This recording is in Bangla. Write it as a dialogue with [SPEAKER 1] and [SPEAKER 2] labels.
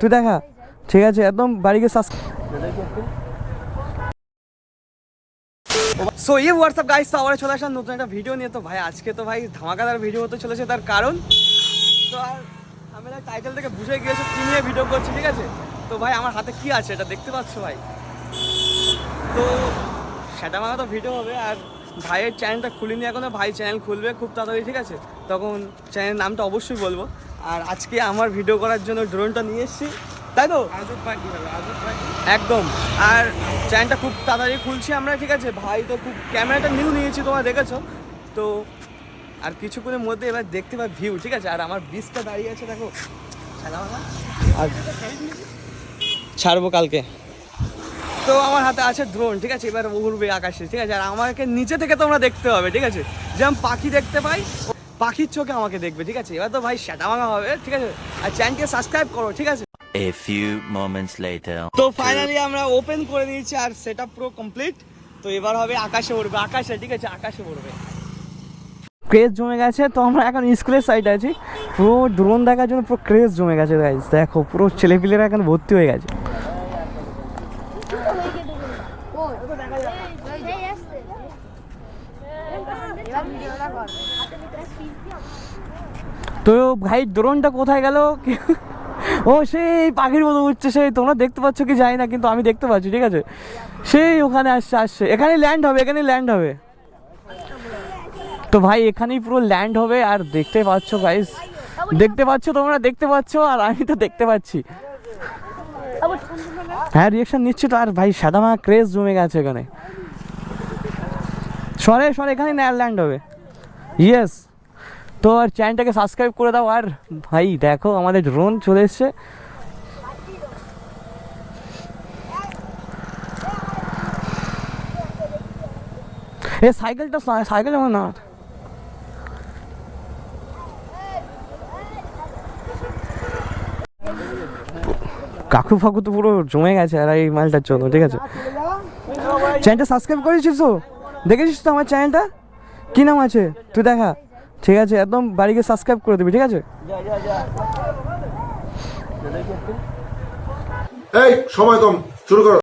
[SPEAKER 1] তুই দেখা। ঠিক আছে, একদম বাড়িকে সাবস্ক্রাইব সো এই হোয়াটসঅ্যাপ গাইস তো আবার চলে আসলাম নতুন একটা ভিডিও নিয়ে। তো ভাই, আজকে তো ভাই ধামাকাদার ভিডিও হতে চলেছে, তার কারণ? তো আর আমি টাইটেল থেকে বুঝে গিয়েছি কি নিয়ে ভিডিও করছি, ঠিক আছে? তো ভাই, আমার হাতে কি আছে এটা দেখতে পাচ্ছ ভাই? তো সেটা আমার তো ভিডিও হবে, আর ভাইয়ের চ্যানেলটা খুলিনি এখনও। ভাই চ্যানেল খুলবে খুব তাড়াতাড়ি, ঠিক আছে? তখন চ্যানেলের নামটা অবশ্যই বলব। আর আজকে আমার ভিডিও করার জন্য ড্রোনটা নিয়ে এসেছি। তাই তো? একদম। আর চ্যানেলটা খুব তাড়াতাড়ি খুলছি আমরা ঠিক আছে? ভাই তো খুব ক্যামেরাটা নিউ নিয়েছি তোমরা দেখেছ? তো আর কিছুক্ষণের মধ্যে এবার দেখতে পাই ভিউ ঠিক আছে? আর আমার বীজটা দাঁড়িয়ে আছে দেখো? আর ছাড়বো কালকে। তো আমার হাতে আছে ড্রোন ঠিক আছে? এবার উড়বে আকাশে ঠিক আছে? আর আমাকে নিচে থেকে তোমরা দেখতে হবে ঠিক আছে? যেমন পাখি দেখতে পাই পাখির চোখে আমাকে দেখবে ঠিক আছে? এবার তো ভাই সেটা ভাঙা হবে ঠিক আছে? আর চ্যানেলকে সাবস্ক্রাইব করো ঠিক আছে?
[SPEAKER 2] A few moments later.
[SPEAKER 1] তো ফাইনালি আমরা ওপেন করে দিয়েছি আর সেটা পুরো কমপ্লিট তো এবার হবে আকাশে উড়বে আকাশে ঠিক আছে? আকাশে উড়বে। ক্রেজ জমে গেছে তো আমরা এখন স্কুলের সাইডে আছি। পুরো ড্রোন দেখার জন্য পুরো ক্রেজ জমে গেছে গাইজ দেখো পুরো ছেলেপিলেরা এখন ভর্তি হয়ে গেছে
[SPEAKER 3] সেই আসছে এবার ভিডিওটা কর
[SPEAKER 1] তো ভাই ড্রোনটা কোথায় গেল? ও, সেই পাখির মতো উঠছে সেই তোমরা দেখতে পাচ্ছ কি জানি না, কিন্তু আমি দেখতে পাচ্ছি, ঠিক আছে? সেই ওখানে আসছে আসছে। এখানে ল্যান্ড হবে এখানে ল্যান্ড হবে। তো ভাই, এখানেই পুরো ল্যান্ড হবে, আর দেখতে পাচ্ছ গাইস দেখতে পাচ্ছ তোমরা, দেখতে পাচ্ছ, আর আমি তো দেখতে পাচ্ছি। হ্যাঁ রিয়েকশন নিচ্ছি তো, আর ভাই, সাদামা ক্রেজ জমে গেছে এখানে। সরে সরে এখানে ল্যান্ড হবে। ইয়েস তো আর চ্যানেলটাকে সাবস্ক্রাইব করে দাও। আর ভাই, দেখো, আমাদের ড্রোন চলে এসছে। এ, সাইকেলটা সাইকেল যেমন না। কাকু ফাকু তো পুরো জমে গেছে আর এই মালটার জন্য, ঠিক আছে। চ্যানেলটা সাবস্ক্রাইব করেছিস তো? দেখেছিস তো আমার চ্যানেলটা কি নাম আছে? তুই দেখা। ঠিক আছে, একদম বাড়িকে সাবস্ক্রাইব করে দিবি, ঠিক আছে?
[SPEAKER 4] এই, সময় কম, শুরু করো।